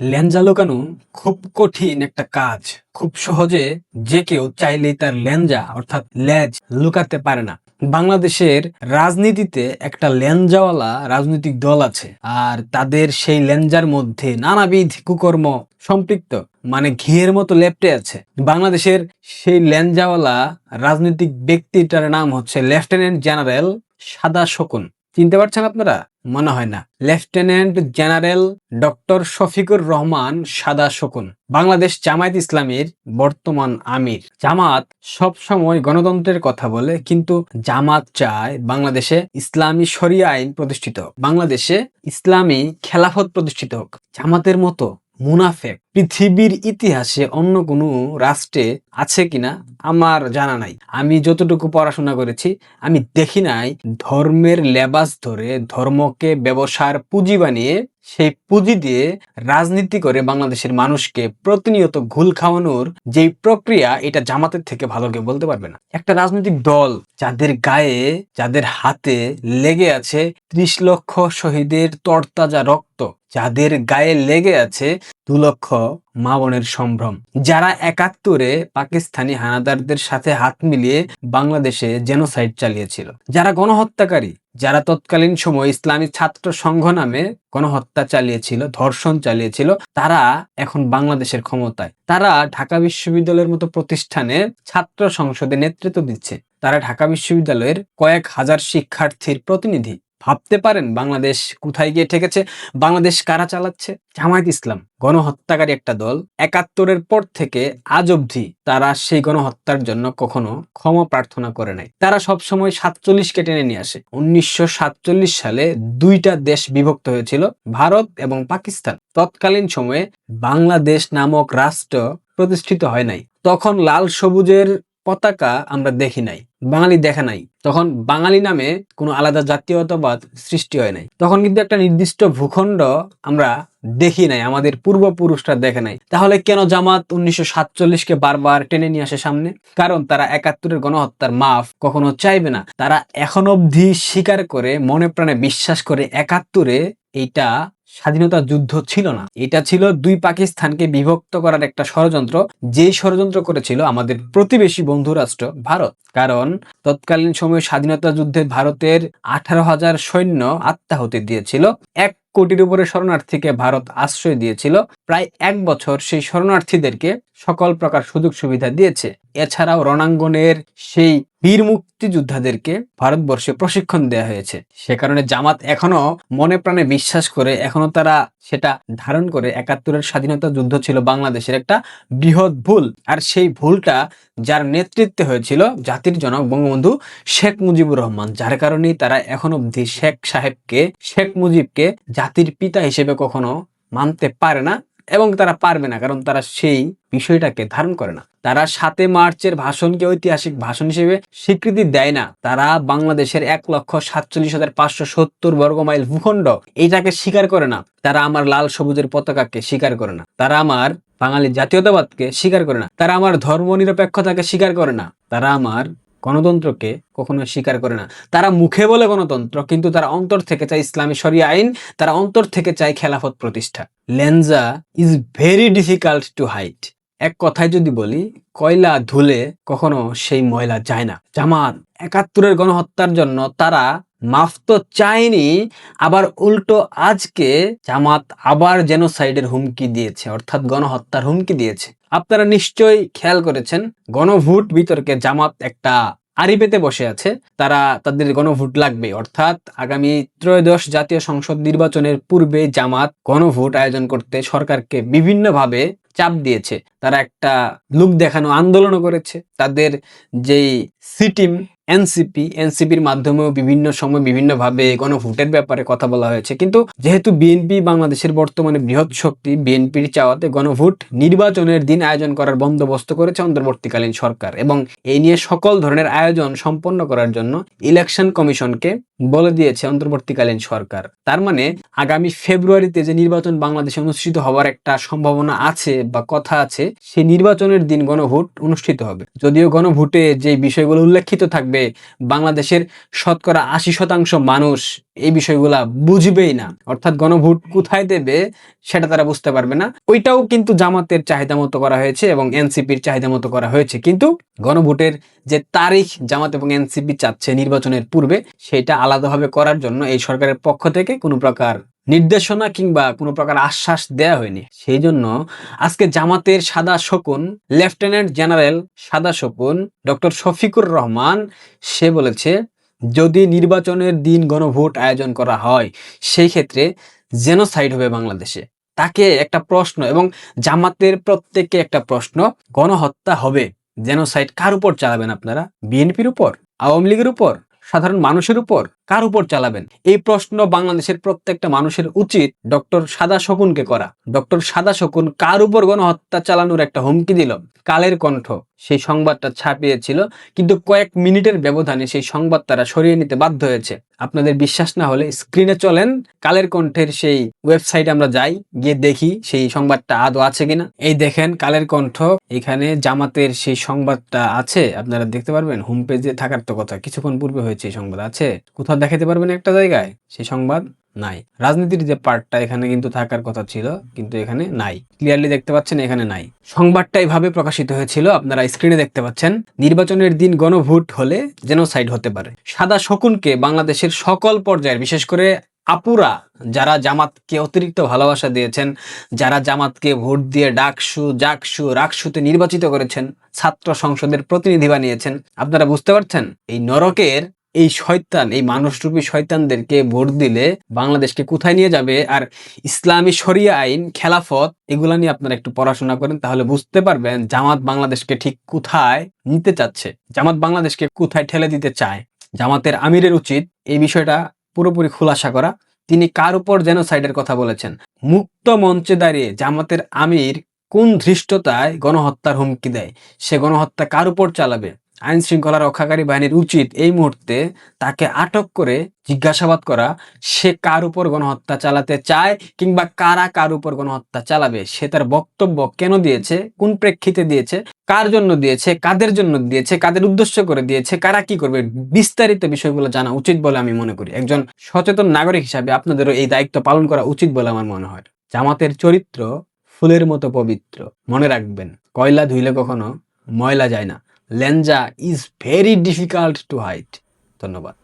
লেনজা লুকানো খুব কঠিন একটা কাজ। খুব সহজে যে কেউ চাইলেই তার লেনজা অর্থাৎ লেজ লুকাতে পারে না। বাংলাদেশের রাজনীতিতে একটা লেনজাওয়ালা রাজনৈতিক দল আছে, আর তাদের সেই লেনজার মধ্যে নানাবিধ কুকর্ম সম্পৃক্ত মানে ঘিয়ের মতো লেপটে আছে। বাংলাদেশের সেই লেনজাওয়ালা রাজনৈতিক ব্যক্তিটার নাম হচ্ছে লেফটেন্যান্ট জেনারেল সাদা শকুন। চিনতে পারছেন আপনারা? মনে হয় না। Lieutenant general doctor Shafiqur Rahman সাদা শকুন, বাংলাদেশ জামায়াত ইসলামের বর্তমান আমির। জামাত সব সময় গণতন্ত্রের কথা বলে, কিন্তু জামাত চায় বাংলাদেশে ইসলামী শরিয়া আইন প্রতিষ্ঠিত। বাংলাদেশে ইসলামী খেলাফত প্রতিষ্ঠিত হোক। জামাতের মতো মুনাফেক। পৃথিবীর ইতিহাসে অন্য কোনো রাষ্ট্রে আছে কিনা আমার জানা নাই। আমি যতটুকু পড়াশোনা করেছি, আমি দেখি নাই ধর্মের লেবাস ধরে ধর্মকে ব্যবসার পুঁজি বানিয়ে সেই পুঁজি দিয়ে রাজনীতি করে বাংলাদেশের মানুষকে প্রতিনিয়ত ঘুল খাওয়ানোর যে প্রক্রিয়া, এটা জামাতের থেকে ভালো কেউ বলতে পারবে না। একটা রাজনৈতিক দল যাদের গায়ে, যাদের হাতে লেগে আছে ত্রিশ লক্ষ শহীদের তরতাজা রক্ত, যাদের গায়ে লেগে আছে দু লক্ষ মা বোনের সম্ভ্রম। যারা একাত্তরে পাকিস্তানি হানাদারদের সাথে হাত মিলিয়ে বাংলাদেশে জেনোসাইড চালিয়েছিল। যারা গণহত্যাকারী, যারা তৎকালীন সময় ইসলামী ছাত্র সংঘ নামে গণহত্যা চালিয়েছিল, ধর্ষণ চালিয়েছিল, তারা এখন বাংলাদেশের ক্ষমতায়। তারা ঢাকা বিশ্ববিদ্যালয়ের মতো প্রতিষ্ঠানে ছাত্র সংসদে নেতৃত্ব দিচ্ছে। তারা ঢাকা বিশ্ববিদ্যালয়ের কয়েক হাজার শিক্ষার্থীর প্রতিনিধি। ভাবতে পারেন বাংলাদেশ কোথায় গিয়ে ঠেকেছে? বাংলাদেশ কারা চালাচ্ছে? জামায়াত ইসলাম, গণহত্যাকারী একটা দল। একাত্তরের পর থেকে আজ অবধি তারা সেই গণহত্যার জন্য কখনো ক্ষমা প্রার্থনা করে নাই। তারা সবসময় সাতচল্লিশকে টেনে নিয়ে আসে। উনিশশো সাতচল্লিশ সালে দুইটা দেশ বিভক্ত হয়েছিল, ভারত এবং পাকিস্তান। তৎকালীন সময়ে বাংলাদেশ নামক রাষ্ট্র প্রতিষ্ঠিত হয় নাই। তখন লাল সবুজের পতাকা আমরা দেখি নাই। বাঙালি দেখা নাই। তখন বাঙালি নামে কোনো আলাদা জাতীয়তাবাদ সৃষ্টি হয় নাই। তখন কিন্তু একটা নির্দিষ্ট ভূখণ্ড আমরা দেখি নাই, আমাদের পূর্বপুরুষরা দেখে নাই। তাহলে কেন জামাত উনিশশো সাতচল্লিশকে বারবার টেনে নিয়ে আসে সামনে? কারণ তারা একাত্তরের গণহত্যার মাফ কখনো চাইবে না। তারা এখন অবধি স্বীকার করে, মনে প্রাণে বিশ্বাস করে একাত্তরে এইটা স্বাধীনতা যুদ্ধ ছিল না। এটা ছিল দুই পাকিস্তানকে বিভক্ত করার একটা ষড়যন্ত্র। যে ষড়যন্ত্র করেছিল আমাদের প্রতিবেশী বন্ধু রাষ্ট্র, ভারত। কারণ তৎকালীন সময়ে স্বাধীনতা যুদ্ধে ভারতের আঠারো হাজার সৈন্য আত্মাহতি দিয়েছিল। এক কোটির উপরে শরণার্থীকে ভারত আশ্রয় দিয়েছিল। প্রায় এক বছর সেই শরণার্থীদেরকে সকল প্রকার সুযোগ সুবিধা দিয়েছে। এছাড়াও রণাঙ্গনের সেই বীর মুক্তিযোদ্ধাদেরকে ভারতবর্ষে প্রশিক্ষণ দেওয়া হয়েছে। সে কারণে জামাত এখনও মনে প্রাণে বিশ্বাস করে, এখনও তারা সেটা ধারণ করে। একাত্তরের স্বাধীনতা যুদ্ধ ছিল বাংলাদেশের একটা বৃহৎ ভুল। আর সেই ভুলটা যার নেতৃত্বে হয়েছিল জাতির জনক বঙ্গবন্ধু শেখ মুজিবুর রহমান, যার কারণেই তারা এখন অবধি শেখ সাহেবকে, শেখ মুজিবকে জাতির পিতা হিসেবে কখনো মানতে পারে না এবং তারা পারবে না, কারণ তারা সেই বিষয়টাকে ধারণ করে না। তারা সাতে মার্চের ভাষণকে ঐতিহাসিক ভাষণ হিসেবে স্বীকৃতি দেয় না। তারা বাংলাদেশের এক লক্ষ সাতচল্লিশ হাজার পাঁচশো সত্তর বর্গ মাইল ভূখণ্ড এইটাকে স্বীকার করে না। তারা আমার লাল সবুজের পতাকাকে স্বীকার করে না। তারা আমার বাঙালি জাতীয়তাবাদকে স্বীকার করে না। তারা আমার ধর্ম নিরপেক্ষতাকে স্বীকার করে না। তারা আমার গণতন্ত্রকে কখনো স্বীকার করে না। তারা মুখে বলে গণতন্ত্র, কিন্তু তারা অন্তর থেকে চায় ইসলামী সরি আইন, তারা অন্তর থেকে চায় খেলাফত প্রতিষ্ঠা। লেনজা is very difficult to hide এক কথায় যদি বলি, কয়লা ধুলে কখনো সেই ময়লা যায় না। জামাত একাত্তরের গণহত্যার জন্য তারা মাফ তো চায়নি আবার উল্টো আজকে জামাত আবার জেনোসাইডের হুমকি দিয়েছে, অর্থাৎ গণহত্যার হুমকি দিয়েছে। আপনারা নিশ্চয়ই খেয়াল করেছেন, গণভোট বিতর্কে জামাত একটা আড়ি পেতে বসে আছে, তারা তাদের গণভোট লাগবে, অর্থাৎ আগামী ত্রয়োদশ জাতীয় সংসদ নির্বাচনের পূর্বে জামাত গণভোট আয়োজন করতে সরকারকে বিভিন্নভাবে চাপ দিয়েছে। তারা একটা লুক দেখানো আন্দোলনও করেছে, তাদের যেই সিটিম এনসিপি এনসিপির মাধ্যমেও বিভিন্ন সময় বিভিন্নভাবে গণভোটের ব্যাপারে কথা বলা হয়েছে। কিন্তু যেহেতু বিএনপি বাংলাদেশের বর্তমানে বৃহৎ শক্তি বিএনপির চাওয়াতে গণভোট নির্বাচনের দিন আয়োজন করার বন্দোবস্ত করেছে অন্তর্বর্তীকালীন সরকার এবং এই নিয়ে সকল ধরনের আয়োজন সম্পন্ন করার জন্য ইলেকশন কমিশনকে বলে দিয়েছে অন্তর্বর্তীকালীন সরকার। তার মানে আগামী ফেব্রুয়ারিতে যে নির্বাচন বাংলাদেশে অনুষ্ঠিত হওয়ার একটা সম্ভাবনা আছে বা কথা আছে, সেই নির্বাচনের দিন গণভোট অনুষ্ঠিত হবে। যদিও গণভোটে যে বিষয়গুলো উল্লেখিত থাকবে, বাংলাদেশের শতকরা আশি শতাংশ মানুষ এই বিষয়গুলা বুঝবেই না। অর্থাৎ গণভোট কোথায় দেবে সেটা তারা বুঝতে পারবে না। ওইটাও কিন্তু জামাতের চাহিদা মতো করা হয়েছে এবং এনসিপির চাহিদা মতো করা হয়েছে। কিন্তু গণভোটের যে তারিখ জামাত এবং এনসিপি চাচ্ছে নির্বাচনের পূর্বে, সেটা আলাদাভাবে করার জন্য এই সরকারের পক্ষ থেকে কোনো প্রকার নির্দেশনা কিংবা কোনো প্রকার আশ্বাস দেয়া হয়নি। সেই জন্য আজকে জামাতের সাদা শকুন, লেফটেন্যান্ট জেনারেল সাদা শকুন, ডক্টর শফিকুর রহমান, সে বলেছে যদি নির্বাচনের দিন গণভোট আয়োজন করা হয়, সেই ক্ষেত্রে জেনোসাইড হবে বাংলাদেশে। তাকে একটা প্রশ্ন এবং জামাতের প্রত্যেককে একটা প্রশ্ন, গণহত্যা হবে। জেনোসাইড কার উপর চালাবেন আপনারা? বিএনপির উপর? আওয়ামী লীগের উপর? সাধারণ মানুষের উপর? কার উপর চালাবেন? এই প্রশ্ন বাংলাদেশের প্রত্যেকটা মানুষের উচিত ডক্টর সাদা শকুনকে করা। ডক্টর সাদা শকুন কার উপর গণহত্যা চালানোর একটা হুমকি দিল? কালের কণ্ঠ। সেই সংবাদটা ছাপিয়েছিল, কিন্তু কয়েক মিনিটের ব্যবধানে সেই সংবাদ তারা সরিয়ে নিতে বাধ্য হয়েছে। আপনাদের বিশ্বাস না হলে স্ক্রিনে চলেন, কালের কণ্ঠের সেই ওয়েবসাইটে আমরা যাই, গিয়ে দেখি সেই সংবাদটা আদৌ আছে কিনা। এই দেখেন, কালের কণ্ঠ। এখানে জামাতের সেই সংবাদটা আছে, আপনারা দেখতে পারবেন। হোম পেজে থাকার তো কথা। কিছুক্ষণ পূর্বে হয়েছে এই সংবাদ, আছে? কোথাও দেখাতে পারবেন একটা জায়গায় সেই সংবাদ নাই। রাজনীতির যে পার্টটা এখানে কিন্তু থাকার কথা ছিল, কিন্তু এখানে নাই। ক্লিয়ারলি দেখতে পাচ্ছেন এখানে নাই। সংবাদটা এইভাবে প্রকাশিত হয়েছিল, আপনারা স্ক্রিনে দেখতে পাচ্ছেন, নির্বাচনের দিন গণভোট হলে জেনোসাইড হতে পারে। সাদা শকুনকে বাংলাদেশের সকল পর্যায়ের, বিশেষ করে আপুরা, যারা জামাতকে অতিরিক্ত ভালোবাসা দিয়েছেন, যারা জামাতকে ভোট দিয়ে ডাকসু, জাকসু, রাকসুতে নির্বাচিত করেছেন, ছাত্র সংসদের প্রতিনিধি বানিয়েছেন, আপনারা বুঝতে পারছেন? এই নরকের এই শয়তান, এই মানুষরূপী শয়তানদেরকে ভোট দিলে বাংলাদেশকে কোথায় নিয়ে যাবে? আর ইসলামী শরিয়া আইন, খেলাফত, এগুলা নিয়ে আপনারা একটু পড়াশোনা করেন, তাহলে বুঝতে পারবেন জামাত বাংলাদেশকে ঠিক কোথায় নিতে চাচ্ছে। জামাত বাংলাদেশকে কোথায় ঠেলে দিতে চায়? জামাতের আমিরের উচিত এই বিষয়টা পুরোপুরি খুলাসা করা। তিনি কার উপর জেনোসাইডের কথা বলেছেন? মুক্ত মঞ্চে দাঁড়িয়ে জামাতের আমির কোন ধৃষ্টতায় গণহত্যার হুমকি দেয়? সে গণহত্যা কার উপর চালাবে? আইন শৃঙ্খলা রক্ষাকারী বাহিনীর উচিত এই মুহূর্তে তাকে আটক করে জিজ্ঞাসাবাদ করা, সে কার উপর গণহত্যা চালাতে চায় কিংবা কারা কার উপর গণহত্যা চালাবে? সে তার বক্তব্য কেন দিয়েছে? কোন প্রেক্ষিতে দিয়েছে? কার জন্য দিয়েছে? কাদের জন্য দিয়েছে? কাদের উদ্দেশ্য করে দিয়েছে? কারা কি করবে? বিস্তারিত বিষয়গুলো জানা উচিত বলে আমি মনে করি। একজন সচেতন নাগরিক হিসাবে আপনাদেরও এই দায়িত্ব পালন করা উচিত বলে আমার মনে হয়। জামাতের চরিত্র ফুলের মতো পবিত্র। মনে রাখবেন, কয়লা ধুইলে কখনো ময়লা যায় না। লেঞ্জা is very difficult to hide ধন্যবাদ।